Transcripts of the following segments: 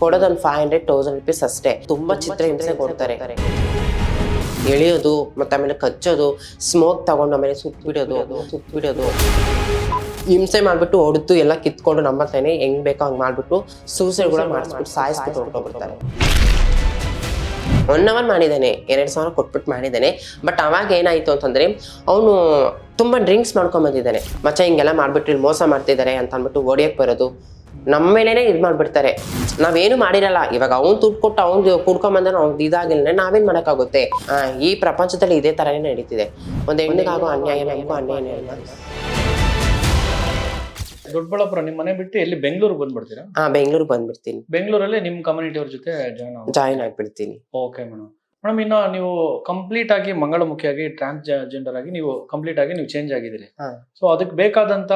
ಕೊಡೋದೊಂದು five hundred thousand rupees ಅಷ್ಟೇ. ತುಂಬಾ ಚಿತ್ರ ಹಿಂಸೆ ಕೊಡ್ತಾರೆ. ಎಳಿಯೋದು ಮತ್ತೆ ಆಮೇಲೆ ಕಚ್ಚೋದು ಸ್ಮೋಕ್ ತಗೊಂಡು ಆಮೇಲೆ ಸುತ್ತ ಬಿಡೋದು ಸುತ್ತ ಬಿಡೋದು ಹಿಂಸೆ ಮಾಡ್ಬಿಟ್ಟು ಹೊಡೆದು ಎಲ್ಲ ಕಿತ್ಕೊಂಡು ನಮ್ಮ ಹತ್ರನೇ ಹೆಂಗ್ ಬೇಕೋ ಹಂಗ್ ಮಾಡ್ಬಿಟ್ಟು ಸೂಸೈಡ್ ಕೂಡ ಮಾಡಿಸ್ಬಿಟ್ಟು ಸಾಯಿಸ್ಬಿಟ್ಟು ಹೊರಟೋಗ್ಬಿಡ್ತಾರೆ ಒನ್ ಅವರ್ ಮಾಡಿದ್ದಾನೆ ಎರಡು ಸಾವಿರ ಕೊಟ್ಬಿಟ್ಟು ಮಾಡಿದ್ದಾನೆ. ಬಟ್ ಅವಾಗ ಏನಾಯ್ತು ಅಂತಂದ್ರೆ ಅವನು ತುಂಬಾ ಡ್ರಿಂಕ್ಸ್ ಮಾಡ್ಕೊಂಡ್ ಬಂದಿದ್ದಾನೆ. ಮಚ್ಚ ಹಿಂಗೆಲ್ಲ ಮಾಡ್ಬಿಟ್ಟು ಮೋಸ ಮಾಡ್ತಿದ್ದಾರೆ ಅಂತ ಅಂದ್ಬಿಟ್ಟು ಓಡಿಯಕ್ ಬರೋದು. ನಮ್ಮ ಮೇಲೇನೆ ಇದು ಮಾಡ್ಬಿಡ್ತಾರೆ. ನಾವೇನು ಮಾಡಿರಲ್ಲ. ಇವಾಗ ಅವ್ನು ದುಡ್ಡು ಕೊಟ್ಟು ಅವ್ನು ಕುಡ್ಕೊಂಬಂದ್ರೆ ಅವ್ನು ಇದಾಗಿಲ್ಲ ನಾವೇನ್ ಮಾಡೋಕ್ಕಾಗುತ್ತೆ? ಆ, ಈ ಪ್ರಪಂಚದಲ್ಲಿ ಇದೇ ತರನೇ ನಡೀತಿದೆ. ಒಂದು ಹೆಣ್ಣಿಗಾಗೋ ಅನ್ಯಾಯ ನಮಗೂ ಅನ್ಯಾಯ ದೊಡ್ಡಬಳ್ಳಾಪುರ ನಿಮ್ಮ ಮನೆ ಬಿಟ್ಟು ಎಲ್ಲಿ ಬೆಂಗಳೂರಿಗೆ ಬಂದ್ಬಿಡ್ತೀರಾ? ಹಾ ಬೆಂಗಳೂರಿಗೆ ಬಂದ್ಬಿಡ್ತೀನಿ. ಬೆಂಗಳೂರಲ್ಲಿ ನಿಮ್ಮ ಕಮ್ಯುನಿಟಿ ಅವ್ರ ಜೊತೆ ಜಾಯ್ನ್ ಜಾಯ್ನ್ ಆಗ್ಬಿಡ್ತೀನಿ. ಓಕೆ ಮೇಡಮ್ ಮೇಡಮ್ ಇನ್ನು ನೀವು ಕಂಪ್ಲೀಟ್ ಆಗಿ ಮಂಗಳಮುಖಿಯಾಗಿ ಟ್ರಾನ್ಸ್ ಜೆಂಡರ್ ಆಗಿ ನೀವು ಕಂಪ್ಲೀಟ್ ಆಗಿ ನೀವು ಚೇಂಜ್ ಆಗಿದ್ದೀರಿ. ಸೊ ಅದಕ್ಕೆ ಬೇಕಾದಂತ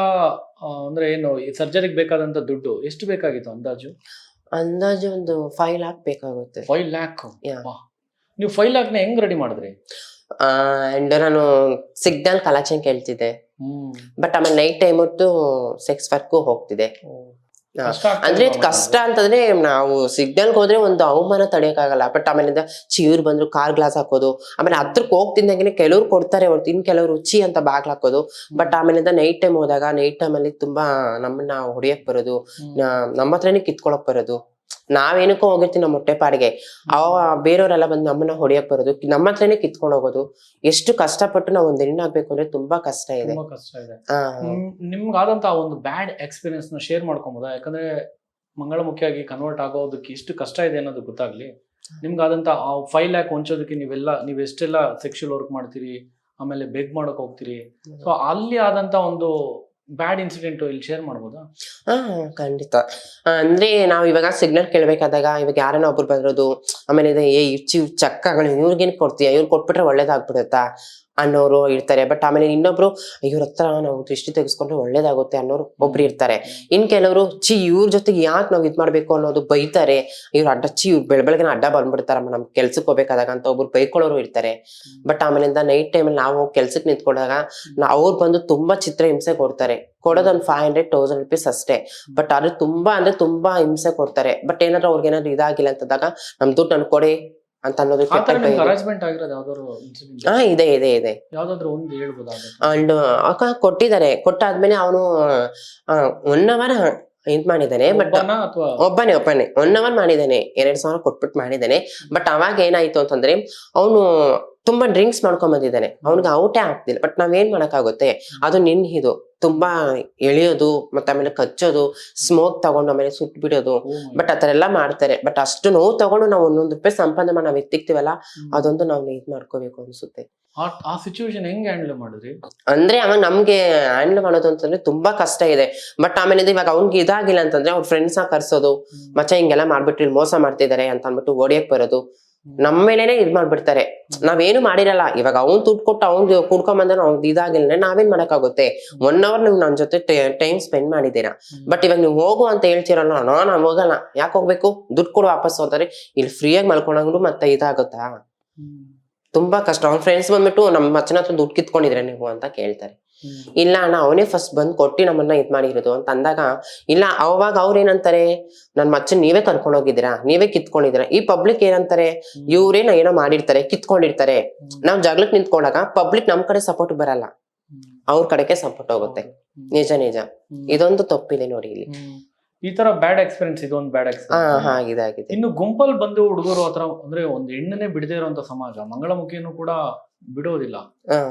ಅಂದ್ರೆ ಏನು ಈ ಸರ್ಜರಿಗೆ ಬೇಕಾದಂತ ದುಡ್ಡು ಎಷ್ಟು ಬೇಕಾಗಿತ್ತು ಅಂದಾಜು? ಅಂದಾಜು ಒಂದು ಫೈವ್ ಲ್ಯಾಕ್ ಬೇಕಾಗುತ್ತೆ. Five lakh Yeah. ನೀವು ಫೈವ್ ಲ್ಯಾಕ್ನ ಹೆಂಗ್ ರೆಡಿ ಮಾಡಿದ್ರಿ? ಅಂಡ್ ನಾನು ಸಿಗ್ನಲ್ ಕಲೆಕ್ಷನ್ ಕೇಳ್ತಿದ್ದೆ. ಹ್ಮ್. ಬಟ್ ಆಮೇಲೆ ನೈಟ್ ಟೈಮ್ ಹೊತ್ತು ಸೆಕ್ಸ್ ವರ್ಕು ಹೋಗ್ತಿದೆ. ಅಂದ್ರೆ ಕಷ್ಟ ಅಂತಂದ್ರೆ ನಾವು ಸಿಗ್ನಲ್ಗೆ ಹೋದ್ರೆ ಒಂದು ಅವಮಾನ ತಡೆಯಕ್ಕಾಗಲ್ಲ. ಬಟ್ ಆಮೇಲಿಂದ ಚೀರ್ ಬಂದ್ರು ಕಾರ್ ಗ್ಲಾಸ್ ಹಾಕೋದು. ಆಮೇಲೆ ಹತ್ರಕ್ಕೆ ಹೋಗ್ತಿದ್ದಂಗೆ ಕೆಲವ್ರು ಕೊಡ್ತಾರೆ ಅವ್ರು ಇನ್ ಕೆಲವ್ರು ರುಚಿ ಅಂತ ಬಾಗ್ಲ ಹಾಕೋದು. ಬಟ್ ಆಮೇಲಿಂದ ನೈಟ್ ಟೈಮ್ ಹೋದಾಗ ನೈಟ್ ಟೈಮ್ ಅಲ್ಲಿ ತುಂಬಾ ನಮ್ಮನ್ನ ಹೊಡಿಯಕ್ ಬರೋದು. ನಮ್ಮ ಹತ್ರನೇ ಕಿತ್ಕೊಳಕ್ ಬರೋದು. ನಾವೇನಕ್ಕೋ ಹೋಗಿರ್ತೀವಿ ನಮ್ಮ ಹೊಟ್ಟೆ ಪಾಡಿಗೆ ಅವ ಬೇರೆಯವರೆಲ್ಲ ಬಂದು ನಮ್ಮನ್ನ ಹೊಡಿಯಕ್ ಬರೋದು ನಮ್ಮ ಹತ್ರನೇ ಕಿತ್ಕೊಂಡು ಹೋಗೋದು ಎಷ್ಟು ಕಷ್ಟಪಟ್ಟು ನಾವು ಒಂದ್ ಹೆಣ್ಣಾಗ್ಬೇಕು ಅಂದ್ರೆ ತುಂಬಾ ಕಷ್ಟ ಇದೆ. ತುಂಬಾ ಕಷ್ಟ ಇದೆ. ಆ, ನಿಮ್- ನಿಮ್ಗಾದಂತ ಒಂದು ಬ್ಯಾಡ್ ಎಕ್ಸ್ಪೀರಿಯನ್ಸ್ನ ಶೇರ್ ಮಾಡ್ಕೊಬೋದಾ? ಯಾಕಂದ್ರೆ ಮಂಗಳಮುಖಿಯಾಗಿ ಕನ್ವರ್ಟ್ ಆಗೋದಕ್ಕೆ ಎಷ್ಟು ಕಷ್ಟ ಇದೆ ಅನ್ನೋದು ಗೊತ್ತಾಗ್ಲಿ. ನಿಮ್ಗಾದಂತ ಫೈವ್ ಲ್ಯಾಕ್ ಹೊಂಚೋದಕ್ಕೆ ನೀವೆಲ್ಲ ನೀವ್ ಎಷ್ಟೆಲ್ಲ ಸೆಕ್ಷುವಲ್ ವರ್ಕ್ ಮಾಡ್ತೀರಿ ಆಮೇಲೆ ಬೆಗ್ ಮಾಡಕ್ ಹೋಗ್ತೀರಿ. ಸೊ ಅಲ್ಲಿ ಆದಂತ ಒಂದು ಬ್ಯಾಡ್ ಇನ್ಸಿಡೆಂಟ್ ಇಲ್ಲಿ ಶೇರ್ ಮಾಡ್ಬೋದಾ? ಹಾ, ಖಂಡಿತ. ಅಂದ್ರೆ ನಾವ್ ಇವಾಗ ಸಿಗ್ನಲ್ ಕೇಳ್ಬೇಕಾದಾಗ ಇವಾಗ ಯಾರನ್ನ ಒಬ್ರು ಬಂದಿರೋದು, ಆಮೇಲೆ ಇದು, ಏ, ಇಚ್ಚಿ ಚಕ್ಕಗಳು ಇವ್ರಿಗೇನ್ ಕೊಡ್ತೀಯ? ಇವ್ರು ಕೊಟ್ಬಿಟ್ರೆ ಒಳ್ಳೇದಾಗ್ಬಿಡುತ್ತಾ? ಅನ್ನೋರು ಇರ್ತಾರೆ. ಬಟ್ ಆಮೇಲೆ ಇನ್ನೊಬ್ರು ಇವ್ರ ಹತ್ರ ನಾವು ದೃಷ್ಟಿ ತೆಗೆಸ್ಕೊಂಡ್ರೆ ಒಳ್ಳೇದಾಗುತ್ತೆ ಅನ್ನೋರು ಒಬ್ರು ಇರ್ತಾರೆ. ಇನ್ ಕೆಲವರು ಚಿ ಇವ್ರ ಜೊತೆಗೆ ಯಾಕೆ ನಾವು ಇದ್ ಮಾಡ್ಬೇಕು ಅನ್ನೋದು ಬೈತಾರೆ. ಇವ್ರು ಅಡ್ಡ ಚಿ ಇವ್ರು ಬೆಳ ಬೆಳಗ್ಗೆ ಅಡ್ಡ ಬಂದ್ಬಿಡ್ತಾರಮ್ಮ ನಮ್ ಕೆಲ್ಸಕ್ಕೆ ಹೋಗ್ಬೇಕಾದಾಗ ಅಂತ ಒಬ್ರು ಬೈಕೊಳ್ಳೋರು ಇರ್ತಾರೆ. ಬಟ್ ಆಮೇಲಿಂದ ನೈಟ್ ಟೈಮಲ್ಲಿ ನಾವು ಕೆಲ್ಸಕ್ಕೆ ನಿಂತ್ಕೊಂಡಾಗ ಅವ್ರು ಬಂದು ತುಂಬಾ ಚಿತ್ರ ಹಿಂಸೆ ಕೊಡ್ತಾರೆ. ಕೊಡೋದೊಂದು ಫೈವ್ ಹಂಡ್ರೆಡ್ ತೌಸಂಡ್ ರುಪೀಸ್ ಅಷ್ಟೇ. ಬಟ್ ಆದ್ರೆ ತುಂಬಾ ಅಂದ್ರೆ ತುಂಬಾ ಹಿಂಸೆ ಕೊಡ್ತಾರೆ. ಬಟ್ ಏನಾದ್ರು ಅವ್ರಿಗೆ ಏನಾದ್ರು ಇದಾಗಿಲ್ಲ ಅಂತಂದಾಗ ನಮ್ ದುಡ್ಡು ನನ್ ಕೊಡಿ ಅಂತ ಅನ್ನೋದಕ್ಕೆ ತರ ಆಗಿರೋದು ಯಾವ್ದಾದ್ರು ಹಾ ಇದೆ ಇದೆ ಇದೆ. ಯಾವ್ದಾದ್ರು ಒಂದು ಹೇಳ್ಬೋದಾ ಅಂಡ್ ಅಕ್ಕ ಕೊಟ್ಟಿದ್ದಾರೆ. ಕೊಟ್ಟಾದ್ಮೇಲೆ ಅವನು ಒನ್ ಅವರ್ ಇದ್ ಮಾಡಿದ್ದಾನೆ ಬಟ್ ಒಬ್ಬನೇ ಒಬ್ಬನೇ ಒನ್ ಅವರ್ ಮಾಡಿದ್ದಾನೆ. ಎರಡ್ ಸಾವಿರ ಕೊಟ್ಬಿಟ್ಟು ಮಾಡಿದ್ದಾನೆ. ಬಟ್ ಅವಾಗ ಏನಾಯ್ತು ಅಂತಂದ್ರೆ ಅವನು ತುಂಬಾ ಡ್ರಿಂಕ್ಸ್ ಮಾಡ್ಕೊಂಡ್ ಬಂದಿದ್ದಾನೆ. ಅವ್ನಿಗೆ ಔಟೇ ಆಗ್ತಿಲ್ಲ. ಬಟ್ ನಾವೇನ್ ಮಾಡಕ್ಕಾಗುತ್ತೆ? ಅದು ನಿನ್ ಇದು ತುಂಬಾ ಎಳೆಯೋದು ಮತ್ತೆ ಆಮೇಲೆ ಕಚ್ಚೋದು ಸ್ಮೋಕ್ ತಗೊಂಡು ಆಮೇಲೆ ಸುಟ್ ಬಿಡೋದು ಬಟ್ ಆತರ ಎಲ್ಲಾ ಮಾಡ್ತಾರೆ. ಬಟ್ ಅಷ್ಟು ನೋವು ತಗೊಂಡು ನಾವು ಒಂದೊಂದು ರೂಪಾಯಿ ಸಂಪಾದನೆ ಮಾಡಿ ನಾವ್ ಎತ್ತಿಕ್ತಿವಲ್ಲ ಅದೊಂದು ನಾವು ಇದ್ ಮಾಡ್ಕೋಬೇಕು ಅನ್ಸುತ್ತೆ. ಆ ಸಿಚುವೇಶನ್ ಹೆಂಗ್ ಹ್ಯಾಂಡಲ್ ಮಾಡಿದ್ರಿ? ಅಂದ್ರೆ ಅವಾಗ ನಮ್ಗೆ ಹ್ಯಾಂಡಲ್ ಮಾಡೋದು ಅಂತಂದ್ರೆ ತುಂಬಾ ಕಷ್ಟ ಇದೆ. ಬಟ್ ಆಮೇಲೆ ಇವಾಗ ಅವ್ನಿಗೆ ಇದಾಗಿಲ್ಲ ಅಂತಂದ್ರೆ ಅವ್ರ ಫ್ರೆಂಡ್ಸ್ನ ಕರ್ಸೋದು. ಮಚ್ಚ ಹಿಂಗೆಲ್ಲ ಮಾಡ್ಬಿಟ್ಟು ಇಲ್ಲಿ ಮೋಸ ಮಾಡ್ತಿದ್ದಾರೆ ಅಂತ ಅಂದ್ಬಿಟ್ಟು ಓಡಿಯಕ್ ಬರೋದು. ನಮ್ಮ ಮೇಲೇನೆ ಇದ್ ಮಾಡ್ಬಿಡ್ತಾರೆ. ನಾವೇನು ಮಾಡಿರಲ್ಲ. ಇವಾಗ ಅವ್ನ್ ದುಡ್ಡು ಕೊಟ್ಟು ಅವ್ನ್ ಕುಡ್ಕೊಂಬಂದ್ರೆ ಅವ್ನ್ ಇದಾಗಿಲ್ಲ ನಾವೇನ್ ಮಾಡಕ್ಕಾಗುತ್ತೆ? ಒನ್ ಅವರ್ ನೀವು ನನ್ ಜೊತೆ ಟೈಮ್ ಸ್ಪೆಂಡ್ ಮಾಡಿದ್ದೀರಾ? ಬಟ್ ಇವಾಗ ನೀವು ಹೋಗು ಅಂತ ಹೇಳ್ತಿರಲ್ಲ ನಾನು ನಾನ್ ಹೋಗಲ್ಲ. ಯಾಕೆ ಹೋಗ್ಬೇಕು? ದುಡ್ಡು ಕೊಡು ವಾಪಸ್ ಹೋದ್ರೆ ಇಲ್ಲಿ ಫ್ರೀಯಾಗಿ ಮಲ್ಕೊಂಡಂಗ್ರು ಮತ್ತೆ ಇದಾಗುತ್ತಾ? ತುಂಬಾ ಕಷ್ಟ. ಅವ್ನ ಫ್ರೆಂಡ್ಸ್ ಬಂದ್ಬಿಟ್ಟು ನಮ್ಮ ಮಚ್ಚನ ಹತ್ರ ದುಡ್ಡು ಕಿತ್ಕೊಂಡಿದ್ರೆ ನೀವು ಅಂತ ಕೇಳ್ತಾರೆ. ಇಲ್ಲ ಅಣ್ಣ ಅವನೇ ಫಸ್ಟ್ ಬಂದ್ ಕೊಟ್ಟಿ ನಮ್ಮನ್ನ ಇದ್ ಮಾಡಿರೋದು ಅಂತ ಅಂದಾಗ ಇಲ್ಲ ಅವಾಗ ಅವ್ರ ಏನಂತಾರೆ ನನ್ ಮಚ್ಚನ್ ನೀವೇ ಕರ್ಕೊಂಡು ಹೋಗಿದ್ದೀರಾ? ನೀವೇ ಕಿತ್ಕೊಂಡಿದ್ದೀರಾ? ಈ ಪಬ್ಲಿಕ್ ಏನಂತಾರೆ ಇವ್ರೇನ ಏನೋ ಮಾಡಿರ್ತಾರೆ ಕಿತ್ಕೊಂಡಿರ್ತಾರೆ. ನಾವ್ ಜಗಳಕ್ ನಿಂತ್ಕೊಂಡಾಗ ಪಬ್ಲಿಕ್ ನಮ್ ಕಡೆ ಸಪೋರ್ಟ್ ಬರಲ್ಲ. ಅವ್ರ ಕಡೆಗೆ ಸಪೋರ್ಟ್ ಹೋಗುತ್ತೆ. ನಿಜ ನಿಜ. ಇದೊಂದು ತಪ್ಪಿದೆ ನೋಡಿ ಇಲ್ಲಿ. ಈ ತರ ಬ್ಯಾಡ್ ಎಕ್ಸ್ಪೀರಿಯನ್ಸ್ ಇದು ಒಂದು ಬ್ಯಾಡ್ ಎಕ್ಸ್ಪೀರಿಯನ್ಸ್ ಇನ್ನು ಗುಂಪಲ್ ಬಂದು ಹುಡುಗರು ಹತ್ರ ಅಂದ್ರೆ ಒಂದ್ ಹೆಣ್ಣನ್ನೇ ಬಿಡದೇ ಇರುವಂತ ಸಮಾಜ ಮಂಗಳಮುಖಿಯನ್ನು ಕೂಡ ಬಿಡೋದಿಲ್ಲ.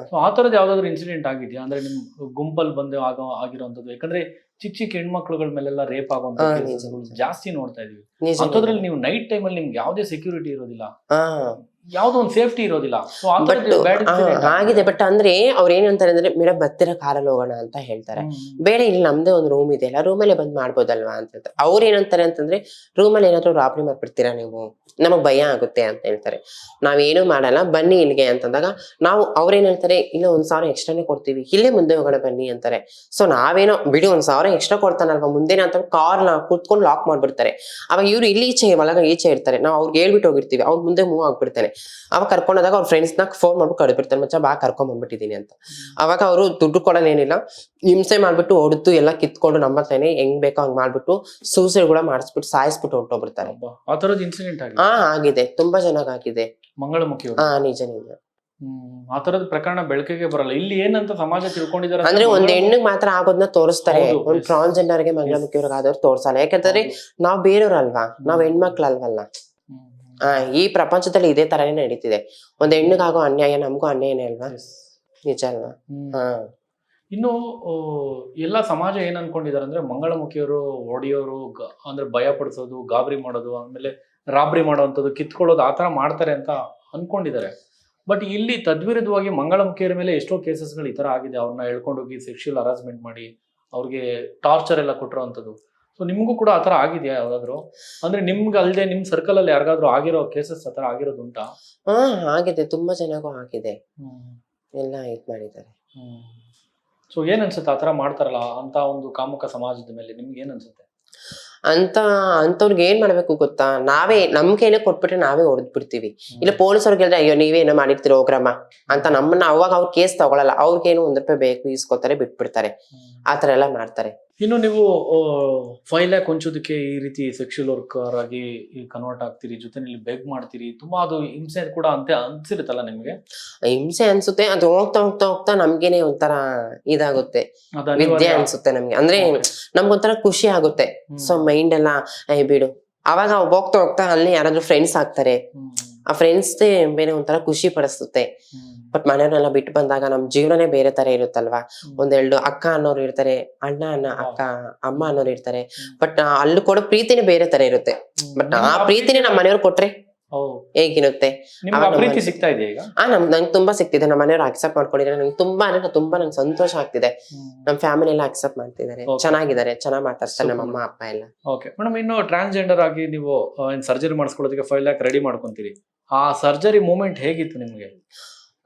ಸೊ ಆ ತರದ ಯಾವ್ದಾದ್ರು ಇನ್ಸಿಡೆಂಟ್ ಆಗಿದ್ಯಾ? ಅಂದ್ರೆ ನಿಮ್ ಗುಂಪಲ್ ಬಂದು ಆಗೋ ಆಗಿರುವಂತದ್ದು ಯಾಕಂದ್ರೆ ಚಿಕ್ಕ ಚಿಕ್ಕ ಹೆಣ್ಮಕ್ಳುಗಳ ಮೇಲೆಲ್ಲ ರೇಪ್ ಆಗುವಂತ. ಜಾಸ್ತಿ ನೋಡ್ತಾ ಇದೀವಿ. ಅಂತದ್ರಲ್ಲಿ ನೀವು ನೈಟ್ ಟೈಮ್ ಅಲ್ಲಿ ನಿಮ್ಗೆ ಯಾವ್ದೇ ಸೆಕ್ಯೂರಿಟಿ ಇರೋದಿಲ್ಲ. ಯಾವ್ದೋ ಒಂದು ಸೇಫ್ಟಿ ಇರೋದಿಲ್ಲ. ಸೊ ಆಗಿದೆ ಬಟ್ ಅಂದ್ರೆ ಅವ್ರ ಏನಂತಾರೆ ಅಂದ್ರೆ ಮೇಡಮ್ ಬತ್ತಿರ ಕಾರಲ್ಲಿ ಹೋಗೋಣ ಅಂತ ಹೇಳ್ತಾರೆ. ಬೇಡ ಇಲ್ಲಿ ನಮ್ದೇ ಒಂದು ರೂಮ್ ಇದೆ ಅಲ್ಲ ರೂಮಲ್ಲೇ ಬಂದ್ ಮಾಡ್ಬೋದಲ್ವಾ? ಅಂತ ಹೇಳ್ತಾರೆ. ಅವ್ರು ಏನಂತಾರೆ ಅಂತಂದ್ರೆ ರೂಮಲ್ಲಿ ಏನಾದ್ರು ರಾಬ್ರಿ ಮಾಡ್ಬಿಡ್ತೀರಾ ನೀವು? ನಮಗ್ ಭಯ ಆಗುತ್ತೆ ಅಂತ ಹೇಳ್ತಾರೆ. ನಾವೇನು ಮಾಡಲ್ಲ ಬನ್ನಿ ಇಲ್ಲಿಗೆ ಅಂತಂದಾಗ ನಾವು ಅವ್ರೇನ್ ಹೇಳ್ತಾರೆ ಇಲ್ಲ ಒಂದ್ ಸಾವಿರ ಎಕ್ಸ್ಟ್ರಾನೇ ಕೊಡ್ತೀವಿ. ಇಲ್ಲೇ ಮುಂದೆ ಹೋಗೋಣ ಬನ್ನಿ ಅಂತಾರೆ. ಸೊ ನಾವೇನೋ ಬಿಡಿ ಒಂದ್ ಸಾವಿರ ಎಕ್ಸ್ಟ್ರಾ ಕೊಡ್ತಾನಲ್ವಾ ಮುಂದೆ ಅಂತ ಕಾರ್ನ ಕುತ್ಕೊಂಡು ಲಾಕ್ ಮಾಡ್ಬಿಡ್ತಾರೆ. ಅವಾಗ ಇವ್ರು ಇಲ್ಲಿ ಈಚೆ ಒಳಗ ಈಚೆ ಇರ್ತಾರೆ. ನಾವು ಅವ್ರಿಗೆ ಹೇಳ್ಬಿಟ್ಟು ಹೋಗಿರ್ತೀವಿ. ಅವ್ರ ಮುಂದೆ ಮೂವ್ ಆಗ್ಬಿಡ್ತಾನೆ. ಅವಾಗ ಕರ್ಕೊಂಡೋದಾಗ ಅವ್ರ ಫ್ರೆಂಡ್ಸ್ನ ಫೋನ್ ಮಾಡ್ಬಿಟ್ಟು ಕಡಿಬಿಡ್ತಾರೆ ಮಚ್ಚ ಬಾ ಕರ್ಕೊಂಡ್ ಬಂದ್ಬಿಟ್ಟಿದೀನಿ ಅಂತ. ಅವಾಗ ಅವರು ದುಡ್ಡು ಕೊಡೋದೇನಿಲ್ಲ ಹಿಂಸೆ ಮಾಡ್ಬಿಟ್ಟು ಹೊಡೆದು ಎಲ್ಲ ಕಿತ್ಕೊಂಡು ನಮ್ಮ ಹತ್ರನೇ ಹೆಂಗ್ ಬೇಕೋ ಹಂಗ್ ಮಾಡ್ಬಿಟ್ಟು ಸೂಸೈಡ್ ಕೂಡ ಮಾಡಿಸ್ಬಿಟ್ಟು ಸಾಯಿಸ್ಬಿಟ್ಟು ಹೊರಟೋಗ್ಬಿಡ್ತಾರೆ. ಆ ತರದ್ ಇನ್ಸಿಡೆಂಟ್ ಹಾ ಆಗಿದೆ. ತುಂಬಾ ಚೆನ್ನಾಗ್ ಆಗಿದೆ. ಮಂಗಳಮುಖಿ ಅವರು? ಹಾ ನಿಜ ನಿಜ. ಆ ತರದ ಪ್ರಕರಣ ಬೆಳಕಿಗೆ ಬರಲ್ಲ. ಇಲ್ಲಿ ಏನಂತ ಸಮಾಜ ತಿಳ್ಕೊಂಡಿದ್ದಾರೆ ಅಂದ್ರೆ ಒಂದ್ ಹೆಣ್ಣಿಗೆ ಮಾತ್ರ ಆಗೋದನ್ನ ತೋರಿಸ್ತಾರೆ. ಒಂದ್. ಟ್ರಾನ್ಸ್ಜೆಂಡರ್ಗೆ ಮಂಗಳಮುಖಿಯವ್ರಿಗೆ ಆದವ್ರು ತೋರ್ಸಲ್ಲ. ಯಾಕಂದ್ರೆ ನಾವ್ ಬೇರೆಯವ್ರಲ್ವಾ? ನಾವ್ ಹೆಣ್ಮಕ್ಳಲ್ವಲ್ಲ. ಈ ಪ್ರಪಂಚದಲ್ಲಿ ಇದೇ ತರನೇ ನಡೀತಿದೆ. ಒಂದ್ ಹೆಣ್ಣಿಗಾಗೋ ಅನ್ಯಾಯ ನಮಗೂ ಅನ್ಯಾಯನೇ ಅಲ್ವಾ. ನಿಜ ಅಲ್ವಾ. ಹಾ. ಇನ್ನು ಆ, ಎಲ್ಲ ಸಮಾಜ ಏನ್ ಅನ್ಕೊಂಡಿದ್ದಾರೆ ಅಂದ್ರೆ ಮಂಗಳಮುಖಿಯವರು ಒಡೆಯೋರು ಅಂದ್ರೆ ಭಯ ಪಡಿಸೋದು ಗಾಬರಿ ಮಾಡೋದು ಆಮೇಲೆ ರಾಬರಿ ಮಾಡುವಂಥದ್ದು ಕಿತ್ಕೊಳ್ಳೋದು ಆತರ ಮಾಡ್ತಾರೆ ಅಂತ ಅನ್ಕೊಂಡಿದ್ದಾರೆ ಬಟ್ ಇಲ್ಲಿ ತದ್ವಿರುದ್ಧವಾಗಿ ಮಂಗಳಮುಖಿಯರ ಮೇಲೆ ಎಷ್ಟೋ ಕೇಸಸ್ಗಳು ಈ ಥರ ಆಗಿದೆ. ಅವ್ರನ್ನ ಎಳ್ಕೊಂಡೋಗಿ ಸೆಕ್ಷುಯಲ್ ಹರಾಸ್ಮೆಂಟ್ ಮಾಡಿ ಅವ್ರಿಗೆ ಟಾರ್ಚರ್ ಎಲ್ಲ ಕೊಟ್ಟಿರೋವಂಥದ್ದು. ಸೊ ನಿಮ್ಗೂ ಕೂಡ ಆ ಥರ ಆಗಿದೆಯಾ ಯಾವ್ದಾದ್ರು? ಅಂದ್ರೆ ನಿಮ್ಗೆ ಅಲ್ಲದೆ ನಿಮ್ ಸರ್ಕಲ್ ಅಲ್ಲಿ ಯಾರಿಗಾದ್ರೂ ಆಗಿರೋ ಕೇಸಸ್ ಆತರ ಆಗಿರೋದು ಉಂಟಾ ಹಾ ಆಗಿದೆ. ತುಂಬಾ ಚೆನ್ನಾಗು ಆಗಿದೆ. ಎಲ್ಲ ಇದು ಮಾಡಿದ್ದಾರೆ. ಸೊ ಏನ್ ಅನ್ಸುತ್ತೆ ಆತರ ಮಾಡ್ತಾರಲ್ಲ ಅಂತ ಒಂದು ಕಾಮುಕ ಸಮಾಜದ ಮೇಲೆ ನಿಮ್ಗೆ ಏನ್ ಅನ್ಸುತ್ತೆ? ಅಂತ ಅಂತವ್ರಿಗೆ ಏನ್ ಮಾಡ್ಬೇಕು ಗೊತ್ತಾ? ನಾವೇ ನಮ್ ಕೈಲೇ ಕೊಟ್ಬಿಟ್ರೆ ನಾವೇ ಹೊಡೆದ್ ಬಿಡ್ತೀವಿ ಇಲ್ಲ ಪೊಲೀಸವ್ರಿಗೆ ಹೇಳಿದ್ರೆ ಅಯ್ಯೋ ನೀವೇನೋ ಮಾಡಿರ್ತೀರೋ ಹೋಗ್ರಮ್ಮ ಅಂತ ನಮ್ಮನ್ನ ಅವಾಗ ಅವ್ರ ಕೇಸ್ ತಗೊಳಲ್ಲ. ಅವ್ರಿಗೇನು ಒಂದ್ ರೂಪಾಯಿ ಬೇಕು ಇಸ್ಕೊತಾರೆ ಬಿಟ್ಬಿಡ್ತಾರೆ. ಆತರ ಎಲ್ಲ ಮಾಡ್ತಾರೆ. ಇನ್ನು ನೀವು ಫೈವ್ ಲ್ಯಾಕ್ ಹೊಂಚೋದಕ್ಕೆ ಈ ರೀತಿ ಸೆಕ್ಷುಯಲ್ ವರ್ಕರ್ ಆಗಿ ಕನ್ವರ್ಟ್ ಆಗ್ತೀರಿ ಜೊತೆ ಬೆಗ್ ಮಾಡ್ತೀರಿ ತುಂಬಾ ಅದು ಹಿಂಸೆ ಕೂಡ ಅಂತ ಅನ್ಸಿರುತ್ತಲ್ಲ ನಿಮ್ಗೆ? ಹಿಂಸೆ ಅನ್ಸುತ್ತೆ ಅದು ಹೋಗ್ತಾ ಹೋಗ್ತಾ ಹೋಗ್ತಾ ನಮ್ಗೆನೆ ಒಂಥರ ಇದಾಗುತ್ತೆ. ವಿದ್ಯೆ ಅನ್ಸುತ್ತೆ ನಮ್ಗೆ. ಅಂದ್ರೆ. ನಮ್ಗೊಂಥರ ಖುಷಿ ಆಗುತ್ತೆ. ಸೊ ಮೈಂಡ್ ಎಲ್ಲ ಬಿಡು. ಅವಾಗ ಹೋಗ್ತಾ ಹೋಗ್ತಾ ಅಲ್ಲಿ ಯಾರಾದ್ರೂ ಫ್ರೆಂಡ್ಸ್ ಆಗ್ತಾರೆ. ಆ ಫ್ರೆಂಡ್ಸ್ ಬೇರೆ ಒಂಥರ ಖುಷಿ ಪಡಿಸುತ್ತೆ. ಬಟ್ ಮನೆಯವ್ರನ್ನೆಲ್ಲ ಬಿಟ್ಟು ಬಂದಾಗ ನಮ್ ಜೀವನನೇ ಬೇರೆ ತರ ಇರುತ್ತಲ್ವಾ. ಒಂದೆರಡು ಅಕ್ಕ ಅನ್ನೋರು ಇರ್ತಾರೆ ಅಣ್ಣ ಅಣ್ಣ ಅಕ್ಕ ಅಮ್ಮ ಅನ್ನೋರು ಇರ್ತಾರೆ. ಬಟ್ ಅಲ್ಲೂ ಕೂಡ ಪ್ರೀತಿನೇ ಬೇರೆ ತರ ಇರುತ್ತೆ. ಬಟ್ ಆ ಪ್ರೀತಿನೇ ನಮ್ಮ ಮನೆಯವ್ರು ಕೊಟ್ರೆ. ಹೇಗಿರುತ್ತೆ? ಪ್ರೀತಿ ಸಿಗ್ತಾ ಈಗ? ಆ ನಮ್ ನಂಗೆ ತುಂಬಾ ಸಿಕ್ತಿದೆ ನಮ್ಮ ಮನೆಯವ್ರು ಅಕ್ಸೆಪ್ಟ್ ಮಾಡ್ಕೊಂಡಿದ್ದಾರೆ. ನಂಗೆ ತುಂಬಾ ಅಂದ್ರೆ ತುಂಬಾ ನಂಗೆ ಸಂತೋಷ ಆಗ್ತಿದೆ. ನಮ್ ಫ್ಯಾಮಿಲಿ ಎಲ್ಲ ಅಕ್ಸೆಪ್ಟ್ ಮಾಡ್ತಿದ್ದಾರೆ. ಚೆನ್ನಾಗಿದ್ದಾರೆ. ಚೆನ್ನಾಗಿ ಮಾತಾಡ್ತಾರೆ ನಮ್ಮ ಅಮ್ಮ ಅಪ್ಪ ಎಲ್ಲ. ಓಕೆ ಮೇಡಮ್ ಇನ್ನು ಟ್ರಾನ್ಸ್ಜೆಂಡರ್ ಆಗಿ ನೀವು ಸರ್ಜರಿ ಮಾಡಿಸ್ಕೊಳ್ಳೋದಕ್ಕೆ ಫೈವ್ ಲ್ಯಾಕ್ ರೆಡಿ ಮಾಡ್ಕೊಂತೀರಿ. ಆ ಸರ್ಜರಿ ಮೂಮೆಂಟ್ ಹೇಗಿತ್ತು ನಿಮ್ಗೆ?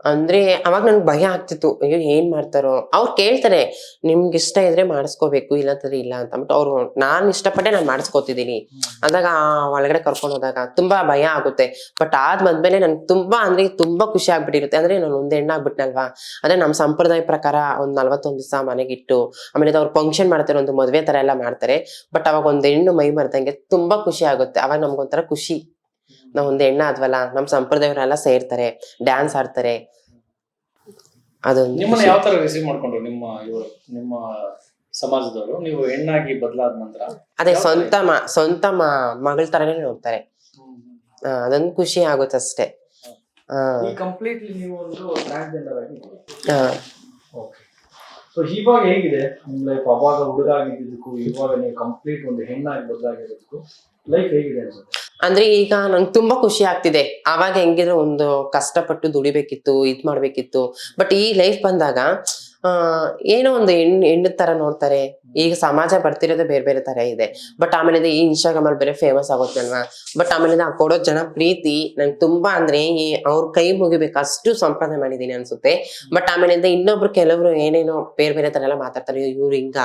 ಅಂದ್ರೆ ಅವಾಗ ನನ್ಗೆ ಭಯ ಆಗ್ತಿತ್ತು, ಅಯ್ಯೋ ಏನ್ ಮಾಡ್ತಾರೋ. ಅವ್ರು ಕೇಳ್ತಾರೆ, ನಿಮ್ಗೆ ಇಷ್ಟ ಇದ್ರೆ ಮಾಡಿಸ್ಕೋಬೇಕು, ಇಲ್ಲಂತಂದ್ರೆ ಇಲ್ಲ ಅಂತ. ಅವ್ರು, ನಾನ್ ಇಷ್ಟಪಟ್ಟೆ ನಾನು ಮಾಡಿಸ್ಕೋತಿದ್ದೀನಿ ಅಂದಾಗ ಒಳಗಡೆ ಕರ್ಕೊಂಡು ಹೋದಾಗ ತುಂಬಾ ಭಯ ಆಗುತ್ತೆ. ಬಟ್ ಆದ್ ಬಂದ್ಮೇಲೆ ನನ್ಗೆ ತುಂಬಾ ಅಂದ್ರೆ ತುಂಬಾ ಖುಷಿ ಆಗ್ಬಿಟ್ಟಿರುತ್ತೆ. ಅಂದ್ರೆ ನಾನು ಒಂದ್ ಹೆಣ್ಣಾಗ್ಬಿಟ್ನಲ್ವಾ ಅಂದ್ರೆ ನಮ್ಮ ಸಂಪ್ರದಾಯ ಪ್ರಕಾರ ಒಂದ್ ನಲ್ವತ್ತೊಂದು ದಿವಸ ಮನೆಗಿಟ್ಟು ಆಮೇಲೆ ಅವ್ರು ಫಂಕ್ಷನ್ ಮಾಡ್ತಾರೆ, ಒಂದು ಮದುವೆ ತರ ಎಲ್ಲ ಮಾಡ್ತಾರೆ. ಬಟ್ ಅವಾಗ ಒಂದ್ ಹೆಣ್ಣು ಮೈ ಮರ್ದಂಗೆ ತುಂಬಾ ಖುಷಿ ಆಗುತ್ತೆ. ಅವಾಗ ನಮ್ಗೊಂಥರ ಖುಷಿ. ನಾವ್ ಒಂದು ಹೆಣ್ಣ ಆದ್ವಲ್ಲ ನಮ್ ಸಂಪ್ರದಾಯವರೆಲ್ಲ ಸೇರ್ತಾರೆ ಡ್ಯಾನ್ಸ್ ಆಡ್ತಾರೆ. ಅದೊಂದು ನಿಮ್ಮನ್ನ. ಯಾವ ತರ ರಿಸೀವ್ ಮಾಡ್ಕೊಂಡ್ರು ನಿಮ್ಮ ಇವರು ನಿಮ್ಮ ಸಮಾಜದವರು? ನೀವು ಹೆಣ್ಣಾಗಿ ಬದಲಾದ ನಂತರ ಅದೇ ಸ್ವಂತ ಮ ಸ್ವಂತ ಮ- ಮಗಳ ತರನೇ ನೋಡ್ತಾರೆ. ಆ, ಅದೊಂದು ಖುಷಿ ಆಗುತ್ತೆ ಅಷ್ಟೇ. ಆ, ಈ ಕಂಪ್ಲೀಟ್ಲಿ ನೀವು ಒಂದು ಟ್ರಾನ್ಸ್ಜೆಂಡರ್ ಆಗಿ ಆ. ಓಕೆ ಸೊ ಇವಾಗ ಹೇಗಿದೆ? ನಿಮ್ ಲೈಫ್ ಅವಾಗ ಹುಡುಗ ಆಗಿದ್ದಕ್ಕೂ ಇವಾಗ ನೀವು ಕಂಪ್ಲೀಟ್ ಒಂದು ಹೆಣ್ಣಾಗಿ ಬದಲಾಗಿರೋದಕ್ಕೂ ಲೈಫ್ ಹೇಗಿದೆ ಅನ್ಸುತ್ತೆ? ಅಂದ್ರೆ ಈಗ ನಂಗೆ ತುಂಬಾ ಖುಷಿ ಆಗ್ತಿದೆ. ಅವಾಗ ಹೆಂಗಿದ್ರೆ ಒಂದು ಕಷ್ಟಪಟ್ಟು ದುಡಿಬೇಕಿತ್ತು, ಇದ್ ಮಾಡ್ಬೇಕಿತ್ತು. ಬಟ್ ಈ ಲೈಫ್ ಬಂದಾಗ ಏನೋ ಒಂದು ಹೆಣ್ಣು ಹೆಣ್ಣು ತರ ನೋಡ್ತಾರೆ. ಈಗ ಸಮಾಜ ಬರ್ತಿರೋದು ಬೇರೆ ಬೇರೆ ತರ ಇದೆ. ಬಟ್ ಆಮೇಲೆ ಈ ಇನ್ಸ್ಟಾಗ್ರಾಮ್ ಅಲ್ಲಿ ಬೇರೆ ಫೇಮಸ್ ಆಗುತ್ತಲ್ವಾ ಬಟ್ ಆಮೇಲೆ ಆ ಕೊಡೋ ಜನ ಪ್ರೀತಿ ನಂಗೆ ತುಂಬಾ ಅಂದ್ರೆ ಈ ಅವ್ರ ಕೈ ಮುಗಿಬೇಕು ಅಷ್ಟು ಸಂಪಾದನೆ ಮಾಡಿದೀನಿ ಅನ್ಸುತ್ತೆ. ಬಟ್ ಆಮೇಲೆ ಇನ್ನೊಬ್ರು ಕೆಲವರು ಏನೇನೋ ಬೇರೆ ಬೇರೆ ತರ ಎಲ್ಲ ಮಾತಾಡ್ತಾರೆ. ಇವ್ರು ಹಿಂಗ,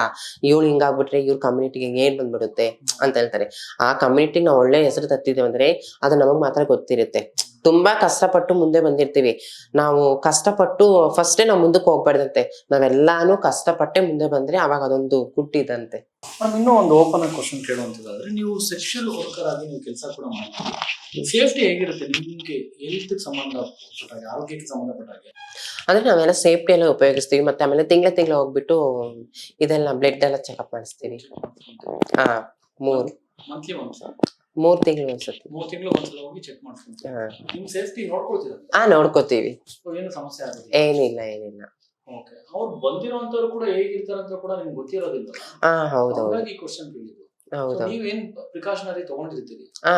ಇವ್ಳು ಹಿಂಗಾಗ್ಬಿಟ್ರೆ ಇವ್ರ ಕಮ್ಯುನಿಟಿಗೆ ಏನ್ ಬಂದ್ಬಿಡುತ್ತೆ? ಅಂತ ಹೇಳ್ತಾರೆ. ಆ ಕಮ್ಯುನಿಟಿ ನಾವು ಒಳ್ಳೆ ಹೆಸರು ತತ್ತಿದ್ದೇವೆ ಅಂದ್ರೆ ಅದು ನಮಗ್ ಮಾತ್ರ ಗೊತ್ತಿರುತ್ತೆ. ತುಂಬಾ ಕಷ್ಟಪಟ್ಟು ಮುಂದೆ ಬಂದಿರ್ತೀವಿ ನಾವು ಕಷ್ಟಪಟ್ಟು ಫಸ್ಟೇ ನಾವು ಮುಂದಕ್ಕೆ ಹೋಗ್ಬಾರ್ದಂತೆ ನಾವೆಲ್ಲಾನು ಕಷ್ಟಪಟ್ಟೆ ಮುಂದೆ ಬಂದ್ರೆ ಅವಾಗ ಅದೊಂದು ಗುಟ್ಟಿದಂತೆ ನಾನು ಇನ್ನೂ ಒಂದು ಓಪನ್ ಆಗಿ ಕ್ವಶನ್ ಕೇಳುವಂತದಾದ್ರೆ ನೀವು ಸೆಕ್ಷುಯಲ್ ವರ್ಕರ್ ಆಗಿ ನೀವು ಕೆಲಸ ಕೂಡ ಮಾಡ್ತೀವಿ ಸೇಫ್ಟಿ ಹೇಗಿರುತ್ತೆ ನಿಮ್ಗೆ ಹೆಲ್ತ್ ಸಂಬಂಧಪಟ್ಟ ಹಾಗೆ ಆರೋಗ್ಯಕ್ಕೆ ಸಂಬಂಧಪಟ್ಟ ಹಾಗೆ ಅಂದ್ರೆ ನಾವೆಲ್ಲ ಸೇಫ್ಟಿ ಎಲ್ಲ ಉಪಯೋಗಿಸ್ತೀವಿ ಮತ್ತೆ ಆಮೇಲೆ ತಿಂಗಳ ತಿಂಗಳ ಹೋಗ್ಬಿಟ್ಟು ಇದೆಲ್ಲ ಬ್ಲಡ್ ಎಲ್ಲ ಚೆಕಪ್ ಮಾಡಿಸ್ತೀವಿ ಹಾ ಮೂರು ಮಂತ್ಲಿ ಒಂದ್ಸ ಮೂರ್ ತಿಂಗಳು ಅನ್ಸುತ್ತೆ ಮೂರ್ ತಿಂಗಳು ಒಂದ್ಸಲ ಹೋಗಿ ಚೆಕ್ ಮಾಡ್ತೀನಿ ಹಾ. ನಿಮ್ ಸೇಫ್ಟಿ ನೋಡ್ಕೊಳ್ತೀರ ಆ ನೋಡ್ಕೋತೀವಿ. ಏನು ಸಮಸ್ಯೆ ಆಗುತ್ತೆ ಏನಿಲ್ಲ ಏನಿಲ್ಲ. ಓಕೆ ಅವ್ರು ಬಂದಿರೋಂಥವ್ರು ಕೂಡ ಹೇಗಿರ್ತಾರಂತ ಕೂಡ ನಿಮ್ಗೆ ಗೊತ್ತಿರೋದಿಲ್ಲ ಹಾ ಹೌದೌದು. ಹಾಗಾಗಿ ಕ್ವಶನ್ ಕೇಳಿದ್ರು ಹೌದೌದು. ನೀವೇನ್ ಪ್ರಿಕಾಷನರಿ ತಗೊಂಡಿರ್ತೀರಿ? ಹಾ.